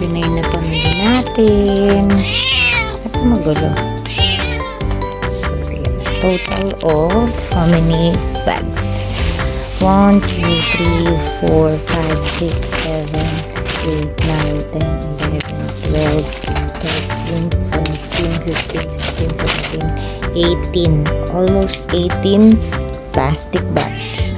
Ito na yung natin. Ito magulo. So. Total of how many bags? 1, 2, 3, 4, 5, 6, 7, 8, 9, 10, 11, 12, 13, 14, 15, 16, 17, 18. Almost 18 plastic bags.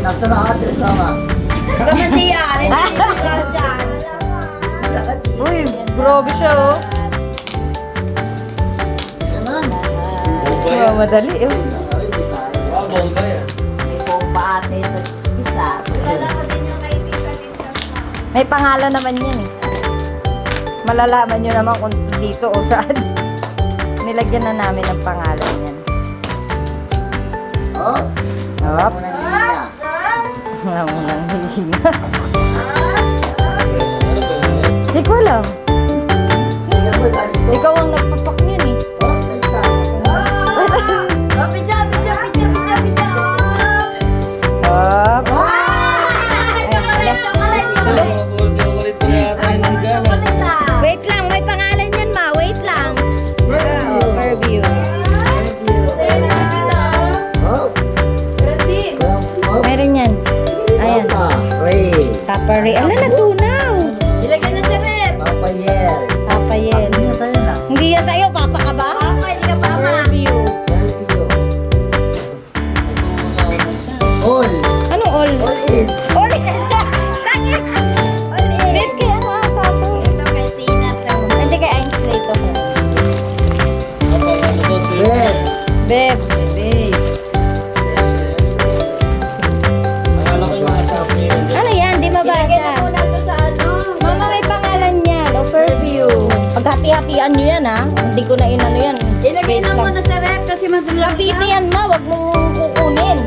Nasa na ate mama. Baka masiyari na lang dyan. Uy, grabe siya oh. Yan na. Oh, madali eh. Ay, di tayo. May bomba ate ito. Isa. May pangalan naman yan eh. Malalaman nyo naman kung dito o saan. Nilagyan na namin ng pangalan yan. Oh, Hop. Muna niya. Ang unang hihinga. Hindi ko alam. Ikaw ang nagpapak niyan eh. Oh, wait in. Tangin. All in. Babe, kaya ano ata to? Ito kay Tina to. Hindi kay Ainsley to. Rebs. Bebs. Ano yan? Di mabasa. ano. Mama, may pangalan yan. O Fairview. Paghati-hatian nyo yan, ha? Hindi ko na inano yan. Ilagay na muna sa rep kasi madalang Cavite yan, ma. Huwag mong kukunin.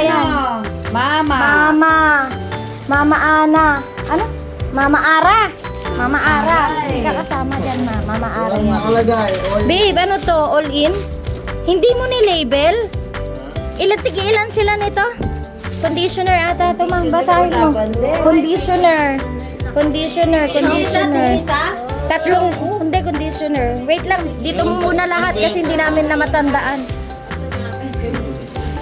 Yan? Mama. Mama. Mama Ana. Ano? Mama Ara. Mama Ara. Hindi ka kasama dyan, ma. Mama Ara yan. nakalagay. Babe, ano to? All in? Hindi mo ni-label? Ilan, tigi ilan sila nito? Conditioner ata ito, ma'am. Basahin mo. Conditioner. Conditioner, conditioner. Tatlong, hindi conditioner. Wait lang, dito mo muna lahat kasi hindi namin na matandaan.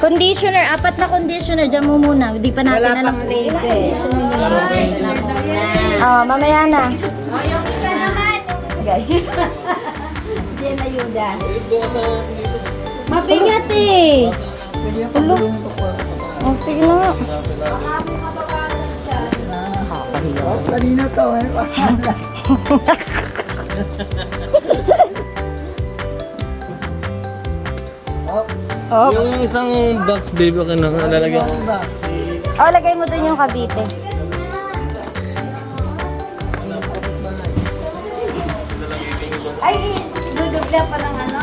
Conditioner, apat na conditioner. Diyan mo muna. Hindi pa natin Wala alam. pang label. Oh, mamaya na. Naman. Hindi na yuda. Mabigat eh. Po. Oh, sige na nga. Oh, kanina to eh. Oh, Yung isang box baby ka na lalagyan. oh lagay mo dun yung kabite. Ay, dudubla pa ng ano?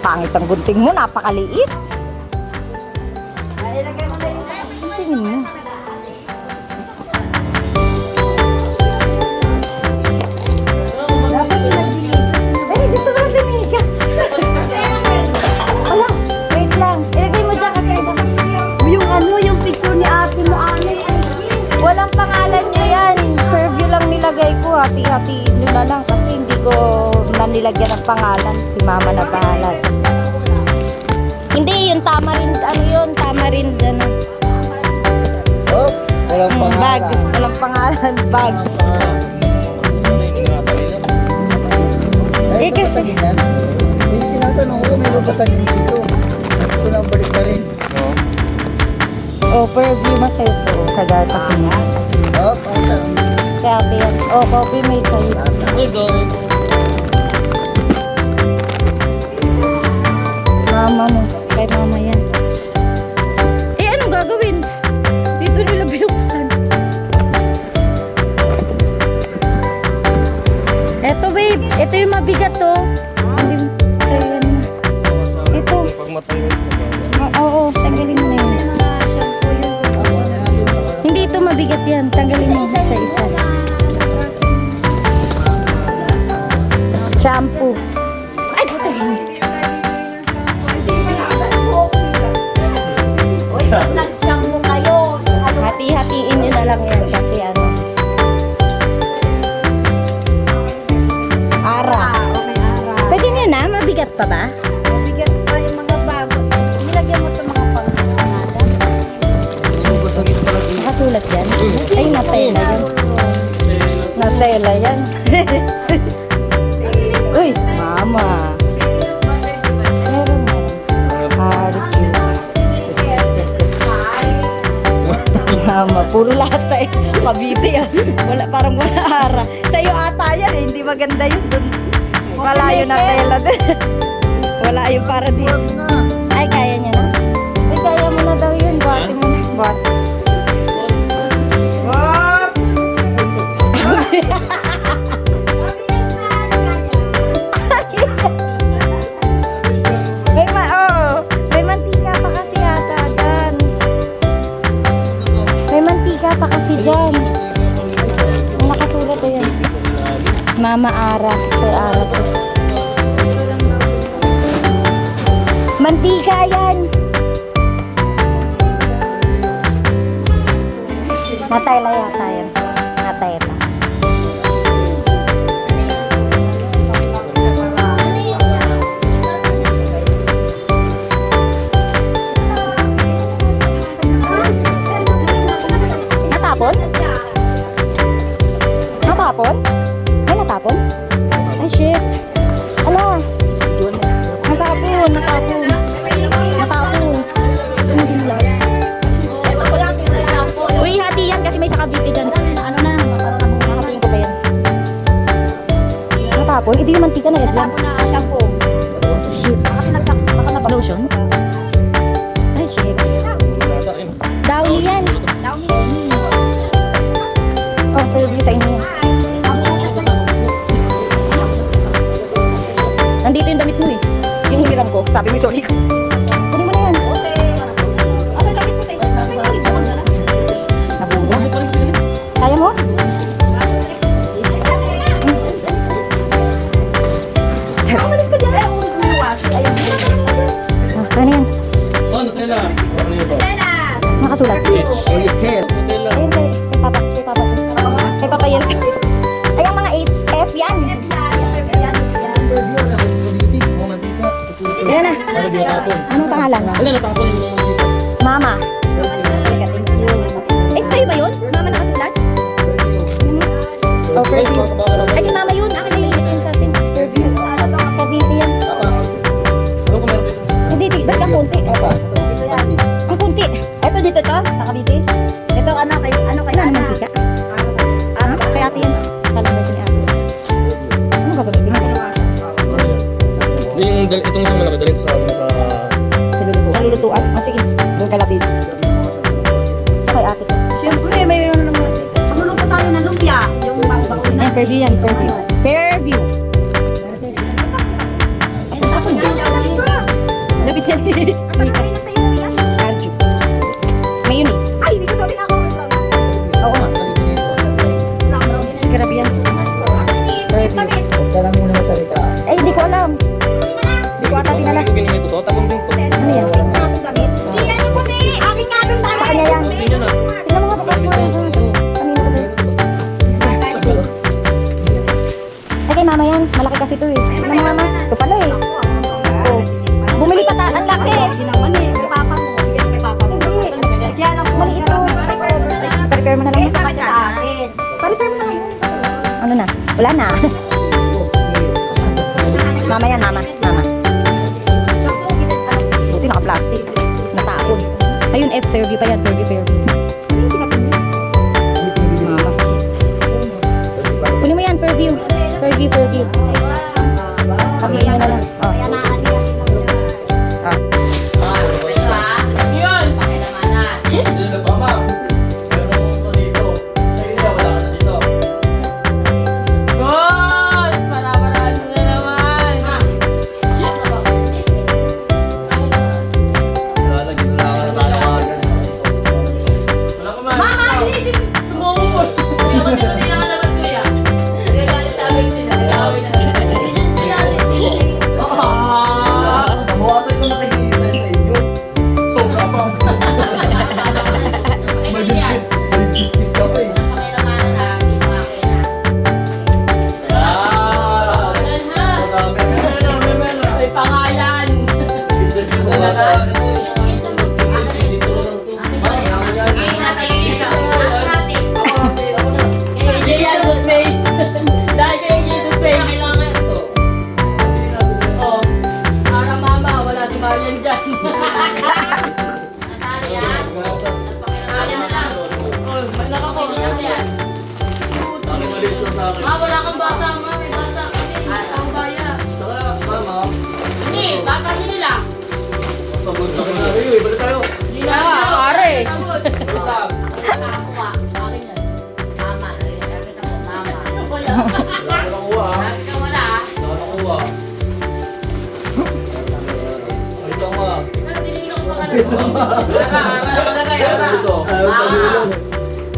Pangit ang gunting mo, napakaliit. Pangalan. Si mama na bahala. Hindi, yung tamarind, ano yun, tamarind, ano. Oh, walang Mm, pangalan. bag. Walang pangalan, bags. Ay, Eh, kasi-. Eh, tinatanong ko, may babasagin dito. Ito na balik na rin. Oh, Curview masaya po. Sa gatas mo. Oh, pautan. Kaya. Oh, coffee mate sa'yo. Ay, dami mama mo. Kay mama yan. Eh, anong gagawin? Dito nila binuksan. Eto, babe. Ito yung mabigat, to. Hindi, sa'yo ano Ito. Pag matayo. Oo, tanggalin mo na yun. Hindi ito mabigat yan. Tanggalin mo isa-isa. Shampoo. Ay, natela yan. Natela yan. Uy, mama. Mama, puro lahat eh. Kabiti ah. Wala, parang wala ara. Sa'yo ata yan eh. Hindi maganda yun dun. Malayo na tela din. wala yung para dito. Mantika yan. Natayla yata yan. Natayla. Natapon? Natapon? Ay, natapon? Ay, shit. Ala. Natapon? Hindi yung mantika na. Ako na shampoo. Shits. Lotion? Oh, yeah. Ayun kay, kay Papa. Kay Papa. Kay Papa yan. Ay, ang mga 8F yan. Interview na kay community. Oh, mantika. Sige na. Ano di? Anong pangalan? Wala, natapon mo. Mama. Eh, kayo ba yun? Mama nakasulat? Oh, naman. Ay, kay Mama yun. Akin na yung skin sa atin. Fairview. Cavite yan. Di. Ba't ang kunti? Ang kunti. Ito dito to, Fairview yan. Fairview. Fairview. Lapit yan. Ano na? Wala na. mama yan, mama. Mama. Buti naka-plastic. Natapon. Ayun, F. Fairview pa yan. Fairview, Fairview. Kunin mo yan, Fairview. Fairview, Fairview.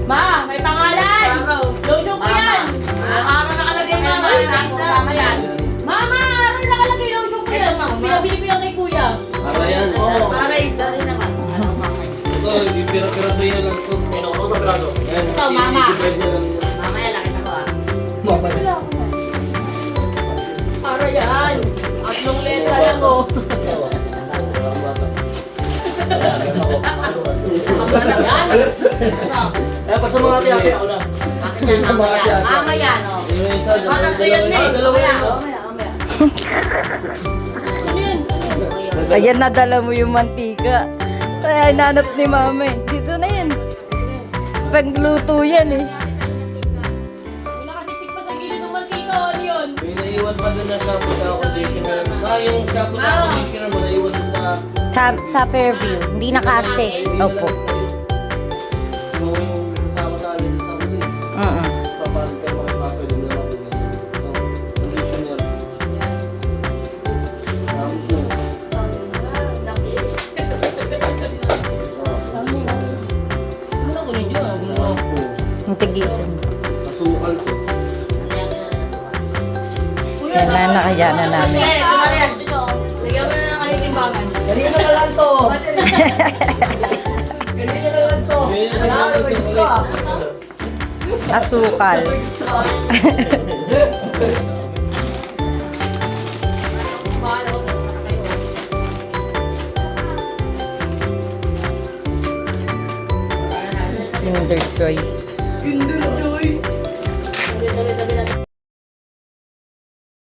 Ma, may pangalan! Lotion ko yan! Araw nakalagay mama. Tama yan. Mama, ano nakalagay lotion ko yan? Pinabili ko yan kay kuya. Para yan. Oo. Para isa rin naman. Ito, yung pira-pira sa'yo na lang ito. May nakuha sa grado. Yan. Ito, mama. I-divide niya lang. Kita ko ah. Na. Para yan. Tatlong letra lang oh. Pag sa mga tiyakin ako na. Akin yan, mamaya. Mama yan oh. Yung isa, dyan. Parang ko yan eh. Mamaya, mamaya. Yan? Ayan, nadala mo yung mantika. Ay, nanap ni mama eh. Dito na yan. Pagluto yan eh. May nakasiksik pa sa gilid ng mantika. Ano yun? May naiwan pa dun na shampoo na conditioner. Ah, yung shampoo na conditioner mo, naiwan sa... Sa, sa Fairview. Hindi na kasi. Opo. To. Ganito na lang to. Wala ka naman isa. Asukal. Kinder Joy.